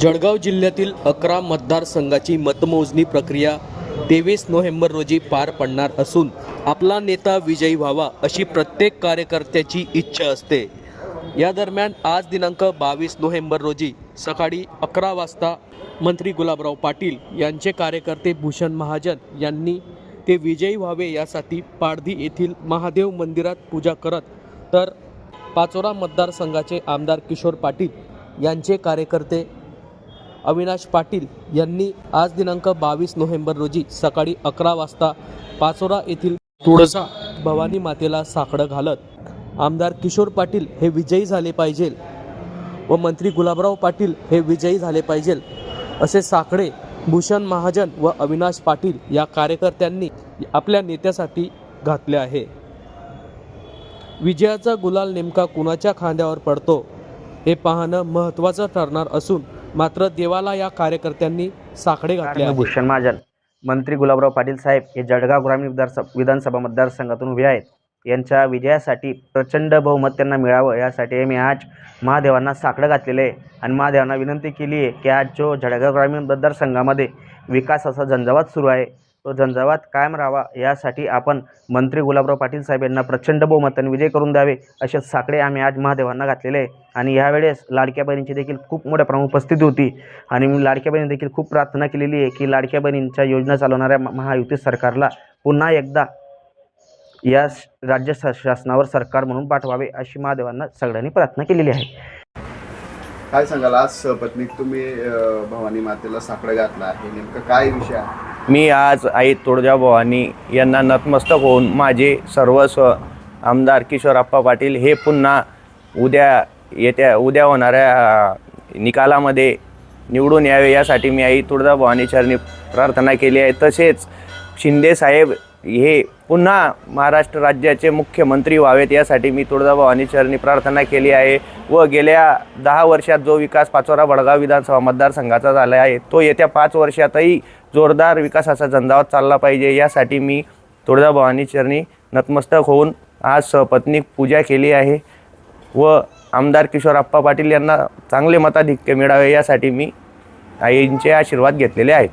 जळगाव जिल्ह्यातील अकरा मतदारसंघाची मतमोजणी प्रक्रिया तेवीस नोव्हेंबर रोजी पार पडणार असून आपला नेता विजयी व्हावा अशी प्रत्येक कार्यकर्त्याची इच्छा असते. या दरम्यान आज दिनांक बावीस नोव्हेंबर रोजी सकाळी अकरा वाजता मंत्री गुलाबराव पाटील यांचे कार्यकर्ते भूषण महाजन यांनी ते विजयी व्हावे यासाठी पाडधी येथील महादेव मंदिरात पूजा करत तर पाचोरा मतदारसंघाचे आमदार किशोर पाटील यांचे कार्यकर्ते अविनाश पाटील यांनी आज दिनांक बावीस नोव्हेंबर रोजी सकाळी अकरा वाजता पाचोरा येथील तुळजा भवानी मातेला साकडं घालत आमदार किशोर पाटील हे विजयी झाले पाहिजे व मंत्री गुलाबराव पाटील हे विजयी झाले पाहिजे असे साकडे भूषण महाजन व अविनाश पाटील या कार्यकर्त्यांनी आपल्या नेत्यासाठी घातले आहे. विजयाचा गुलाल नेमका कुणाच्या खांद्यावर पडतो हे पाहणं महत्त्वाचं ठरणार असून मात्र देवाला या कार्यकर्त्यांनी साकडे घातले भूषण महाजन मंत्री गुलाबराव पाटील साहेब हे जळगाव ग्रामीण विधानसभा विधानसभा मतदारसंघातून उभे आहेत. यांच्या विजयासाठी प्रचंड बहुमत त्यांना मिळावं यासाठी मी आज महादेवांना साकडं घातलेलं आहे. आणि महादेवांना विनंती केली आहे की आज जो जळगाव ग्रामीण मतदारसंघामध्ये विकासाचा झंझावात सुरू आहे तो झंझावात कायम राहावा यासाठी आपण मंत्री गुलाबराव पाटील साहेब यांना प्रचंड बहुमताने विजय करून द्यावे असे साकडे आम्ही आज महादेवांना घातलेले आहे. आणि यावेळेस लाडक्या बहिणींची देखील खूप मोठ्या प्रमाणात उपस्थिती होती. आणि मी लाडक्या बहिणी देखील खूप प्रार्थना केलेली आहे की लाडक्या बहिणींच्या योजना चालवणाऱ्या महायुती सरकारला पुन्हा एकदा या राज्य शासनावर सरकार म्हणून पाठवावे अशी महादेवांना सगळ्यांनी प्रार्थना केलेली आहे. काय सांगाल? आज सपत्नीक तुम्ही भवानी मातेला साकडं घातला आहे. नेमकं काय विषय आहे? मी आज आई तुळजाभवानी यांना नतमस्तक होऊन माझे सर्वस्व आमदार किशोरप्पा पाटील हे पुन्हा उद्या येत्या उद्या होणाऱ्या निकालामध्ये निवडून यावे यासाठी मी आई तुळजाभवानी चरणी प्रार्थना केली आहे. तसेच शिंदे साहेब हे पुन्हा महाराष्ट्र राज्याचे मुख्यमंत्री व्हावेत यासाठी मी तुळजाभवानी चरणी प्रार्थना केली आहे. व गेल्या दहा वर्षात जो विकास पाचोरा बडगाव विधानसभा मतदारसंघाचा झाला आहे तो येत्या पाच वर्षातही जोरदार विकासाचा झंझावत चालला पाहिजे. यासाठी मी तुळजाभवानी चरणी नतमस्तक होऊन आज सहपत्नीक पूजा केली आहे. व आमदार किशोर आप्पा पाटील यांना चांगले मताधिक्य मिळावे यासाठी मी आईंचे आशीर्वाद घेतलेले आहेत.